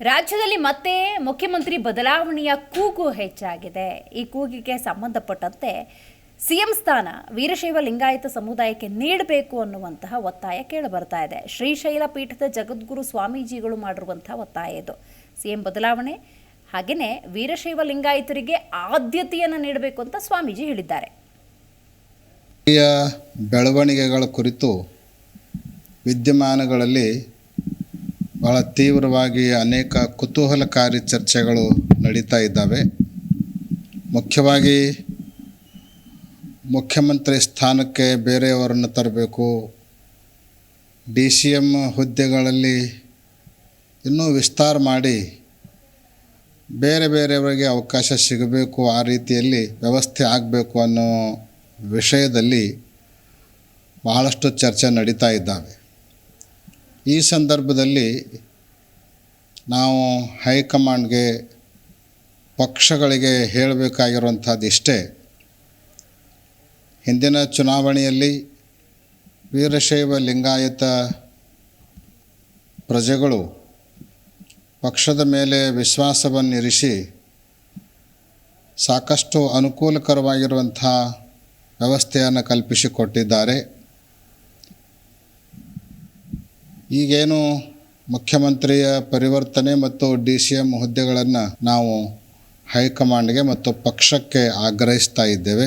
ರಾಜ್ಯದಲ್ಲಿ ಮತ್ತೆ ಮುಖ್ಯಮಂತ್ರಿ ಬದಲಾವಣೆಯ ಕೂಗು ಹೆಚ್ಚಾಗಿದೆ. ಈ ಕೂಗಿಗೆ ಸಂಬಂಧಪಟ್ಟಂತೆ ಸಿಎಂ ಸ್ಥಾನ ವೀರಶೈವ ಲಿಂಗಾಯತ ಸಮುದಾಯಕ್ಕೆ ನೀಡಬೇಕು ಅನ್ನುವಂತಹ ಒತ್ತಾಯ ಕೇಳಿಬರ್ತಾ ಇದೆ. ಶ್ರೀಶೈಲ ಪೀಠದ ಜಗದ್ಗುರು ಸ್ವಾಮೀಜಿಗಳು ಮಾಡಿರುವಂತಹ ಒತ್ತಾಯ ಇದು. ಸಿಎಂ ಬದಲಾವಣೆ ಹಾಗೆಯೇ ವೀರಶೈವ ಲಿಂಗಾಯತರಿಗೆ ಆದ್ಯತೆಯನ್ನು ನೀಡಬೇಕು ಅಂತ ಸ್ವಾಮೀಜಿ ಹೇಳಿದ್ದಾರೆ. ಬೆಳವಣಿಗೆಗಳ ಕುರಿತು ವಿದ್ಯಮಾನಗಳಲ್ಲಿ ಬಹಳ ತೀವ್ರವಾಗಿ ಅನೇಕ ಕುತೂಹಲಕಾರಿ ಚರ್ಚೆಗಳು ನಡೀತಾ ಇದ್ದಾವೆ. ಮುಖ್ಯವಾಗಿ ಮುಖ್ಯಮಂತ್ರಿ ಸ್ಥಾನಕ್ಕೆ ಬೇರೆಯವರನ್ನು ತರಬೇಕು. ಡಿ ಸಿ ಎಂ ಹುದ್ದೆಗಳಲ್ಲಿ ಇನ್ನೂ ವಿಸ್ತಾರ ಮಾಡಿ ಬೇರೆ ಬೇರೆಯವರಿಗೆ ಅವಕಾಶ ಸಿಗಬೇಕು, ಆ ರೀತಿಯಲ್ಲಿ ವ್ಯವಸ್ಥೆ ಆಗಬೇಕು ಅನ್ನೋ ವಿಷಯದಲ್ಲಿ ಬಹಳಷ್ಟು ಚರ್ಚೆ ನಡೀತಾ ಇದ್ದಾವೆ. ಈ ಸಂದರ್ಭದಲ್ಲಿ ನಾವು ಹೈಕಮಾಂಡ್ಗೆ ಪಕ್ಷಗಳಿಗೆ ಹೇಳಬೇಕಾಗಿರುವಂಥದ್ದು ಇಷ್ಟೇ. ಹಿಂದಿನ ಚುನಾವಣೆಯಲ್ಲಿ ವೀರಶೈವ ಲಿಂಗಾಯತ ಪ್ರಜೆಗಳು ಪಕ್ಷದ ಮೇಲೆ ವಿಶ್ವಾಸವನ್ನಿರಿಸಿ ಸಾಕಷ್ಟು ಅನುಕೂಲಕರವಾಗಿರುವಂಥ ವ್ಯವಸ್ಥೆಯನ್ನು ಕಲ್ಪಿಸಿಕೊಟ್ಟಿದ್ದಾರೆ. ಈಗೇನು ಮುಖ್ಯಮಂತ್ರಿಯ ಪರಿವರ್ತನೆ ಮತ್ತು ಡಿ ಸಿ ಎಂ ಹುದ್ದೆಗಳನ್ನು ನಾವು ಹೈಕಮಾಂಡ್ಗೆ ಮತ್ತು ಪಕ್ಷಕ್ಕೆ ಆಗ್ರಹಿಸ್ತಾ ಇದ್ದೇವೆ.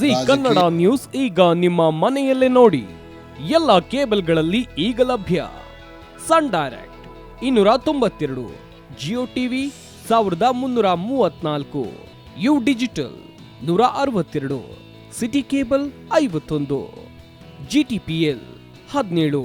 ಜಿ ಕನ್ನಡ ನ್ಯೂಸ್ ಈಗ ನಿಮ್ಮ ಮನೆಯಲ್ಲೇ ನೋಡಿ. ಎಲ್ಲ ಕೇಬಲ್ಗಳಲ್ಲಿ ಈಗ ಲಭ್ಯ. ಸನ್ ಡೈರೆಕ್ಟ್ ಇನ್ನೂರ ತೊಂಬತ್ತೆರಡು ಜಿಯೋ ಟಿವಿ ಸಾವಿರದ ಮುನ್ನೂರ ಮೂವತ್ನಾಲ್ಕು ಯು ಡಿಜಿಟಲ್ ನೂರ ಅರವತ್ತೆರಡು ಸಿಟಿ ಕೇಬಲ್ ಐವತ್ತೊಂದು ಜಿ ಟಿ ಪಿ ಎಲ್ ಹದಿನೇಳು.